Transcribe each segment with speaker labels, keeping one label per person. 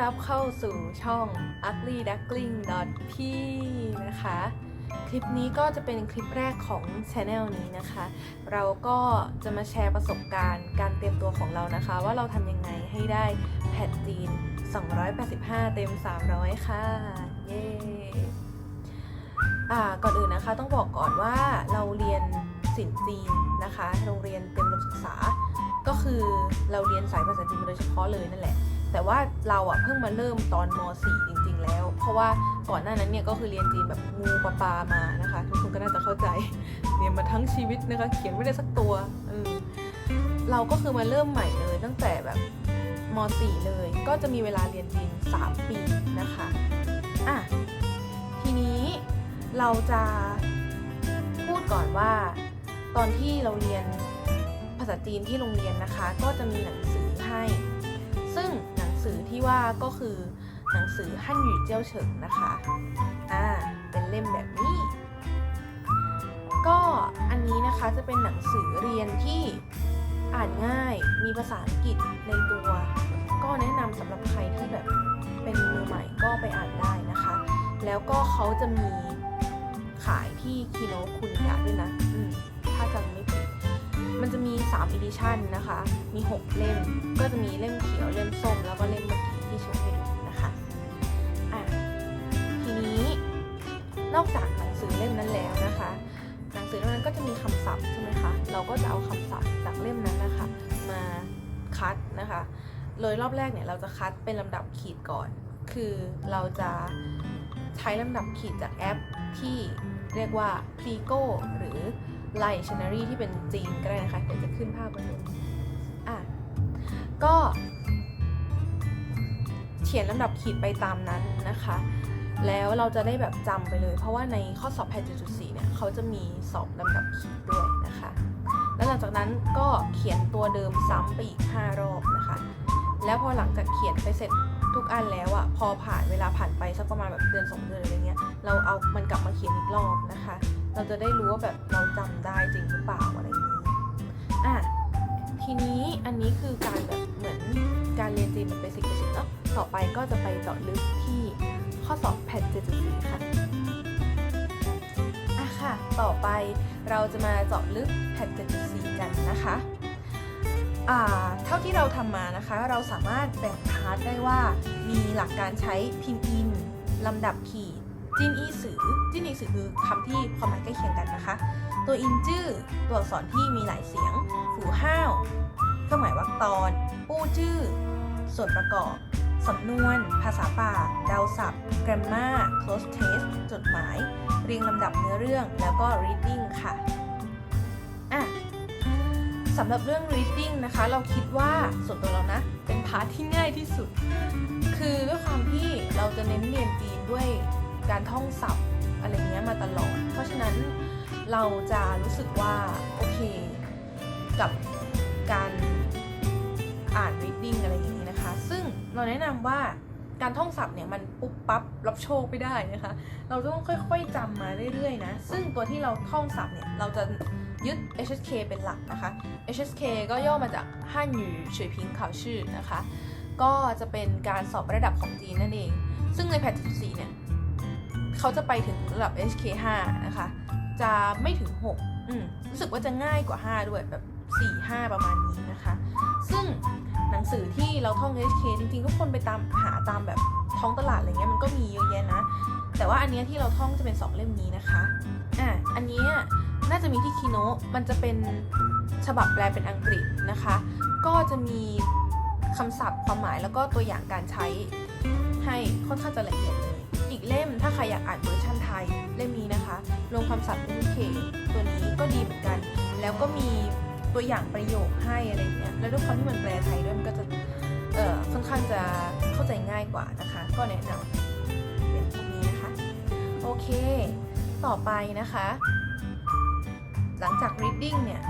Speaker 1: รับเข้าสู่ช่อง ugly duckling p นะคะ คลิปนี้ก็จะเป็นคลิปแรกของ Channel นี้นะคะ เราก็จะมาแชร์ประสบการณ์การเตรียมตัวของเรานะคะ ว่าเราทำยังไงให้ได้แพทจีน 285 เต็ม 300 ค่ะ เย้อ่าก่อนอื่นนะคะต้องบอกก่อนว่าเราเรียนศิลป์จีนนะคะ โรงเรียนเตรียมอุดมศึกษา ก็คือเราเรียนสายภาษาจีนโดยเฉพาะเลยนั่นแหละ แต่ว่าเราอะเพิ่งมาเริ่มตอนม .4 จริง ๆ แล้ว เพราะว่าก่อนหน้านั้นเนี่ยก็คือเรียนจีนแบบงูปลาปามานะคะ ทุกคนก็น่าจะเข้าใจ เรียนมาทั้งชีวิตนะคะ เขียนไม่ได้สักตัวเออเราก็คือมาเริ่มใหม่เลยตั้งแต่แบบม .4 เลย ก็จะมีเวลาเรียนจีน 3 ปีนะคะอะทีนี้เราจะพูดก่อนว่า ตอนที่เราเรียนภาษาจีนที่โรงเรียนนะคะ ก็จะมีหนังสือให้ ซึ่งหนัง สือที่ว่าก็คือหนังสือฮั่นหยู่เจี้ยวเฉิงนะคะ อ่า เป็นเล่มแบบนี้ ก็อันนี้นะคะจะเป็นหนังสือเรียนที่อ่านง่าย มีภาษาอังกฤษในตัว ก็แนะนำสำหรับใครที่แบบเป็นมือใหม่ก็ไปอ่านได้นะคะ แล้วก็เขาจะมีขายที่คิโนคุนิยะด้วยนะ ถ้าจำไม่ผิด มันจะมี 3 edition นะคะ มี 6 เล่ม ก็จะมีเล่มเขียว เล่มส้ม แล้วก็เล่มเมื่อกี้ที่โชว์ให้ดูนะคะอะทีนี้นอกจากหนังสือเล่มนั้นแล้วนะคะ หนังสือเล่มนั้นก็จะมีคำศัพท์ใช่ไหมคะ เราก็จะเอาคำศัพท์จากเล่มนั้นนะคะ มาคัดนะคะ เลยรอบแรกเนี่ยเราจะคัดเป็นลำดับขีดก่อน คือเราจะใช้ลำดับขีดจากแอปที่เรียกว่า p l i g o หรือ ไลช n น r y ที่เป็นจีนก็ได้นะคะเดี๋ยวจะขึ้นภาพมาดูอะก็เขียนลำดับขีดไปตามนั้นนะคะ แล้วเราจะได้แบบจำไปเลย เพราะว่าในข้อสอบแพท7.4เนี่ยเขาจะมีสอบลำดับขีดด้วยนะคะ แล้วหลังจากนั้นก็เขียนตัวเดิมซ้ำไปอีก 5 รอบนะคะ แล้วพอหลังจากเขียนไปเสร็จทุกอันแล้วอะพอผ่านเวลาผ่านไปสักประมาณแบบเดือนสองเดือนอะไรเงี้ยเราเอามันกลับมาเขียนอีกรอบนะคะ เราจะได้รู้ว่าแบบเราจำได้จริงหรือเปล่าอะไรอย่างนี้อะทีนี้อันนี้คือการแบบเหมือนการเรียนจีนแบบเบสิกเบสิกเนาะต่อไปก็จะไปเจาะลึกที่ข้อสอบแพท7.4ค่ะอะค่ะ ต่อไปเราจะมาเจาะลึกแพท7.4กันนะคะอ่าเท่าที่เราทำมานะคะ เราสามารถแบ่งพาร์ทได้ว่ามีหลักการใช้พิมพ์อินลำดับขีด จินอีสือจินอีสือคือคำที่ความหมายใกล้เคียงกันนะคะ ตัวอินจื้อตัวอักษรที่มีหลายเสียง ฝูห้าวเครื่องหมายวรรคตอน ปู้จื้อ ส่วนประกอบสำนวน ภาษาปากดาวศัพท์ แกรมมา close test จดหมาย เรียงลำดับเนื้อเรื่อง แล้วก็ reading ค่ะอะสำหรับเรื่อง reading นะคะ เราคิดว่าส่วนตัวเรานะ เป็นพาร์ทที่ง่ายที่สุด คือด้วยความที่เราจะเน้นเรียนจีนด้วย การท่องศัพท์อะไรเงี้ยมาตลอด เพราะฉะนั้นเราจะรู้สึกว่า โอเค กับการอ่าน reading อะไรอย่างนี้นะคะ ซึ่งเราแนะนำว่าการท่องศัพท์เนี่ยมันปุ๊บปั๊บรับโชคไม่ได้นะคะ เราต้องค่อยๆจำมาเรื่อยๆนะ ซึ่งตัวที่เราท่องศัพท์เนี่ยเราจะยึด HSK เป็นหลักนะคะ HSK ก็ย่อมาจากฮั่นหยูเฉยพิงข่าวชื่อนะคะ ก็จะเป็นการสอบระดับของจีนนั่นเอง ซึ่งในแพท14เนี่ย เขาจะไปถึงระดับ HK 5 นะคะ จะไม่ถึง 6 อืมรู้สึกว่าจะง่ายกว่า 5 ด้วยแบบ 4 5 ประมาณนี้นะคะ ซึ่งหนังสือที่เราท่อง HK จริงๆทุกคนไปตามหาตามแบบท้องตลาดอะไรเงี้ยมันก็มีเยอะแยะนะ แต่ว่าอันเนี้ยที่เราท่องจะเป็น 2 เล่มนี้นะคะ อะอันนี้น่าจะมีที่คีโนะมันจะเป็นฉบับแปลเป็นอังกฤษนะคะ ก็จะมีคำศัพท์ความหมายแล้วก็ตัวอย่างการใช้ให้ค่อนข้างจะละเอียด เลยอีกเล่ม ถ้าใครอยากอ่านเวอร์ชันไทยเล่มนี้นะคะรวมคำศัพท์เคตัวนี้ก็ดีเหมือนกัน แล้วก็มีตัวอย่างประโยคให้อะไรเงี้ยแล้วด้วยความที่มันแปลไทยด้วยมันก็จะเอ่อค่อนข้างจะเข้าใจง่ายกว่านะคะ ก็แนะนำเป็นพวกนี้นะคะ โอเค ต่อไปนะคะ หลังจาก reading เนี่ย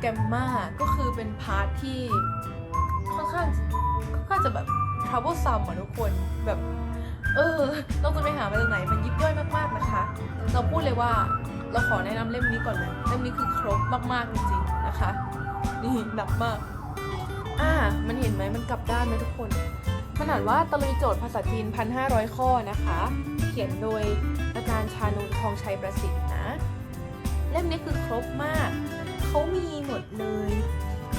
Speaker 1: แกมมาก็คือเป็นพาร์ทที่ค่อนข้างค่อนข้างจะแบบ troublesome อะทุกคนแบบ เออเราจะไปหามาจากไหนมันยิบย่อยมากๆนะคะ เราพูดเลยว่าเราขอแนะนำเล่มนี้ก่อนเลยเล่มนี้คือครบมากๆจริงๆนะคะ นี่หนักมาก อ่า มันเห็นไหมมันกลับด้านไหมทุกคนมันานว่าตะลุยโจทย์ภาษาจีน 1,500 ข้อนะคะ เขียนโดยอาจารย์ชานุนทองชัยประสิทธิ์นะ เล่มนี้คือครบมาก เขามีหมดเลย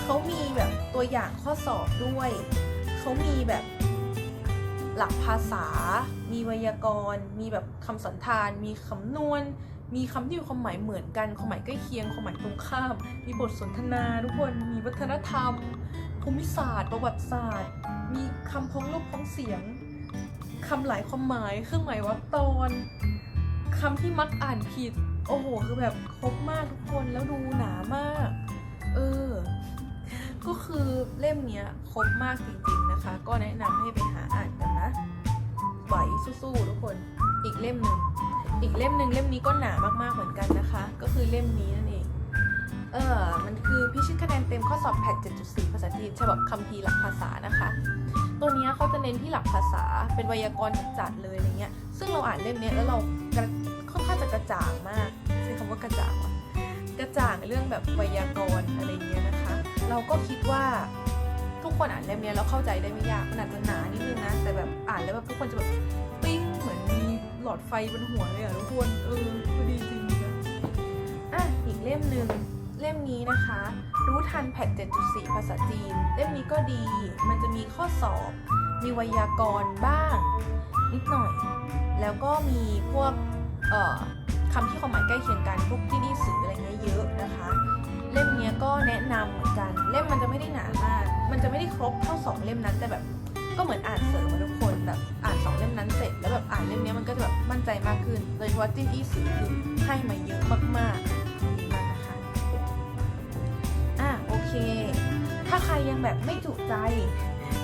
Speaker 1: เขามีแบบตัวอย่างข้อสอบด้วย เขามีแบบ หลักภาษา มีไวยากรณ์ มีแบบคำสันธาน มีคำนวณ มีคำที่มีความหมายเหมือนกัน ความหมายใกล้เคียง ความหมายตรงข้าม มีบทสนทนา ทุกคน มีวัฒนธรรม ภูมิศาสตร์ ประวัติศาสตร์ มีคำพ้องรูปพ้องเสียง คำหลายความหมาย เครื่องหมายวรรคตอน คำที่มักอ่านผิด โอ้โห คือแบบครบมากทุกคน แล้วดูหนามาก เออ ก็คือเล่มเนี้ยครบมากจริงๆ นะคะ ก็แนะนำให้ไปหาอ่านกันนะไหวสู้ๆทุกคน อีกเล่มหนึ่ง อีกเล่มหนึ่งเล่มนี้ก็หนามากๆเหมือนกันนะคะ ก็คือเล่มนี้นั่นเอง เออมันคือพิชิตคะแนนเต็มข้อสอบแพท7.4 ภาษาจีนฉบับคัมภีร์หลักภาษานะคะ ตัวนี้เขาจะเน้นที่หลักภาษา เป็นไวยากรณ์จัดเลยอะไรเงี้ย ซึ่งเราอ่านเล่มนี้แล้วเราค่อนข้างจะกระจ่างมากใช้คำว่ากระจ่างวะกระจ่างเรื่องแบบไวยากรณ์อะไรเงี้ยนะคะ เราก็คิดว่า ทุกคนอ่านเล่มนี้แล้วเข้าใจได้ไม่ยากมันอาจจะหนานิดนึงนะ แต่แบบอ่านแล้วแบบทุกคนจะแบบปิ้งเหมือนมีหลอดไฟบนหัวเลยอะทุกคนเออคือดีจริงนะอะอีกเล่มหนึ่งเล่มนี้นะคะ รู้ทันแพท7.4 ภาษาจีน เล่มนี้ก็ดีมันจะมีข้อสอบ มีไวยากรณ์บ้าง นิดหน่อย แล้วก็มีพวกเอ่อคำที่ความหมายใกล้เคียงกันพวกที่นี่สื่ออะไรเงี้ยเยอะนะคะ เล่มนี้ก็แนะนำเหมือนกัน เล่มมันจะไม่ได้หนามาก จะไม่ได้ครบเท่าสองเล่มนั้นแต่แบบ ก็เหมือนอ่านเสริมมาทุกคนแบบอ่านสองเล่มนั้นเสร็จแล้วแบบอ่านเล่มนี้มันก็จะแบบมั่นใจมากขึ้นโดยเฉพาะจิ้นอี้สือคือให้มาเยอะมากๆดีมากนะคะอะโอเค ถ้าใครยังแบบไม่จุใจ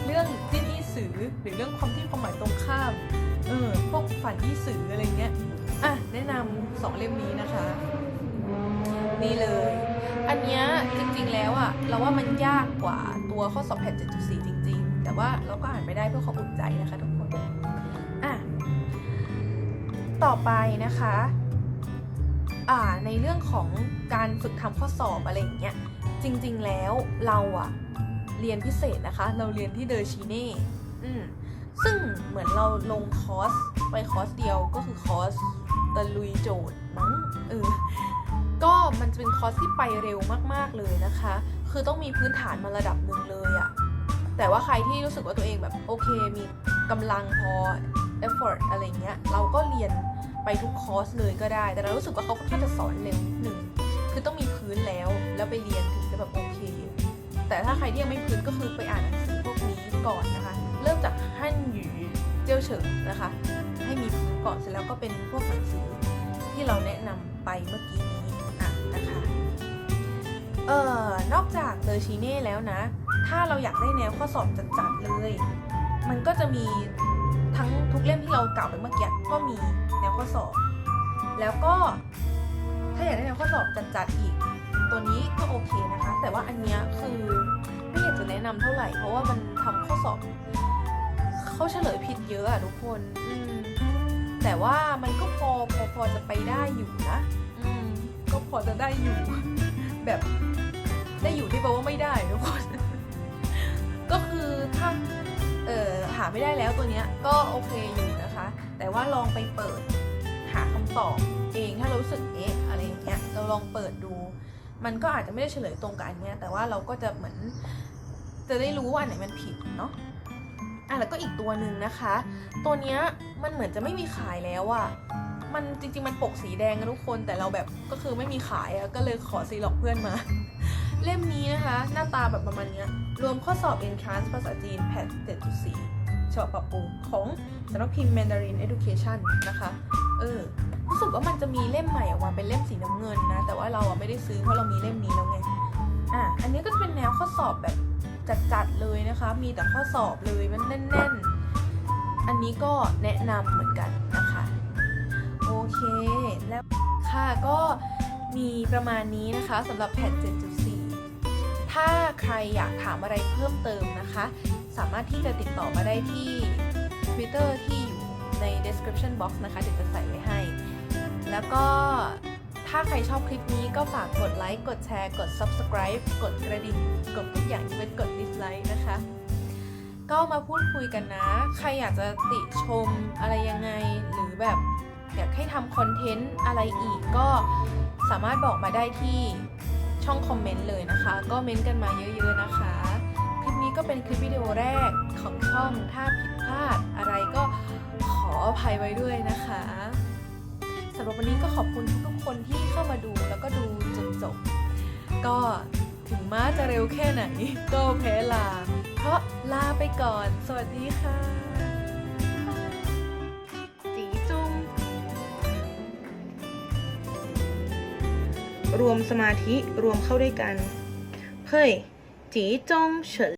Speaker 1: เรื่องจิ้นอี้สือหรือเรื่องความที่ความหมายตรงข้ามเออพวกฝันอี้สืออะไรเงี้ยอะแนะนำสองเล่มนี้นะคะ นี่เลย เนี้ยจริงๆแล้วอะเราว่ามันยากกว่าตัวข้อสอบแพท7.4 จริง ๆ แต่ว่าเราก็อ่านไม่ได้เพื่อความอุ่นใจนะคะทุกคนอะต่อไปนะคะอ่าในเรื่องของการฝึกทำข้อสอบอะไรอย่างเงี้ยจริง ๆแล้วเราอะเรียนพิเศษนะคะ เราเรียนที่เดอร์ชีเน่อืมซึ่งเหมือนเราลงคอร์สไปคอร์สเดียวก็คือคอร์สตะลุยโจทย์มั้งเออ ก็มันจะเป็นคอร์สที่ไปเร็วมากๆเลยนะคะ คือต้องมีพื้นฐานมาระดับหนึ่งเลยอะแต่ว่าใครที่รู้สึกว่าตัวเองแบบโอเคมีกำลังพอ effort อะไรเงี้ย เราก็เรียนไปทุกคอร์สเลยก็ได้ แต่เรารู้สึกว่าเขาค่อนข้างจะสอนเร็วนิดนึง คือต้องมีพื้นแล้ว แล้วไปเรียนถึงจะแบบโอเค แต่ถ้าใครที่ยังไม่พื้นก็คือไปอ่านหนังสือพวกนี้ก่อนนะคะ เริ่มจากฮั่นหยูเจียวเฉิงนะคะ ให้มีพื้นก่อน เสร็จแล้วก็เป็นพวกหนังสือที่เราแนะนำไปเมื่อกี้นี้ นะคะเอ่อนอกจากเลอชีเน่แล้วนะ ถ้าเราอยากได้แนวข้อสอบจัดๆเลย มันก็จะมีทั้งทุกเล่มที่เรากล่าวไปเมื่อกี้ก็มีแนวข้อสอบ แล้วก็ถ้าอยากได้แนวข้อสอบจัดๆอีก ตัวนี้ก็โอเคนะคะ แต่ว่าอันเนี้ยคือไม่อยากจะแนะนำเท่าไหร่ เพราะว่ามันทำข้อสอบเขาเฉลยผิดเยอะอะทุกคน แต่ว่ามันก็พอพอพอจะไปได้อยู่นะ ก็พอจะได้อยู่ แบบได้อยู่ที่แปลว่าไม่ได้ทุกคน ก็คือถ้าเออหาไม่ได้แล้วตัวเนี้ยก็โอเคอยู่นะคะ แต่ว่าลองไปเปิดหาคำตอบเองถ้ารารู้สึกเอ๊ะอะไรอย่างเงี้ยเราลองเปิดดู มันก็อาจจะไม่ได้เฉลยตรงกับอันเนี้ยแต่ว่าเราก็จะเหมือนจะได้รู้ว่าอันไหนมันผิดเนาะอะแล้วก็อีกตัวหนึ่งนะคะ ตัวเนี้ยมันเหมือนจะไม่มีขายแล้วอะ มันจริงๆมันปกสีแดงกันทุกคน แต่เราแบบก็คือไม่มีขายอะก็เลยขอซีล็อกเพื่อนมา เล่มนี้นะคะ หน้าตาแบบประมาณนี้รวมข้อสอบ Entrance ภาษาจีนแพท7.4ฉบับปรับปรุงของสำนักพิมพ์ Mandarin Education นะคะ เออรู้สึกว่ามันจะมีเล่มใหม่ออกมาเป็นเล่มสีน้ำเงินนะ แต่ว่าเราอะไม่ได้ซื้อเพราะเรามีเล่มนี้แล้วไงอะอันนี้ก็จะเป็นแนวข้อสอบแบบจัดๆเลยนะคะ มีแต่ข้อสอบเลยมันแน่น ๆ อันนี้ก็แนะนำเหมือนกัน เค แล้วค่ะก็มีประมาณนี้นะคะสำหรับแพท7.4 ถ้าใครอยากถามอะไรเพิ่มเติมนะคะ สามารถที่จะติดต่อมาได้ที่ Twitter ที่อยู่ใน description box นะคะเดี๋ยวจะใส่ไว้ให้ แล้วก็ถ้าใครชอบคลิปนี้ก็ฝากกดไลค์ กดแชร์ กด subscribe กดกระดิ่ง กดทุกอย่างยกเว้นกด dislike นะคะ ก็มาพูดคุยกันนะ ใครอยากจะติชมอะไรยังไง หรือแบบ อยากให้ทำคอนเทนต์อะไรอีกก็สามารถบอกมาได้ที่ช่องคอมเมนต์เลยนะคะ ก็เม้นต์กันมาเยอะๆนะคะ คลิปนี้ก็เป็นคลิปวิดีโอแรกของช่องถ้าผิดพลาดอะไรก็ขออภัยไว้ด้วยนะคะสำหรับวันนี้ก็ขอบคุณทุกๆคนที่เข้ามาดูแล้วก็ดูจนจบ ก็ถึงม้าจะเร็วแค่ไหน ก็แพ้ลา เพราะลาไปก่อน สวัสดีค่ะ
Speaker 2: รวมสมาธิรวมเข้าด้วยกัน เพ่ยจีจงเฉิน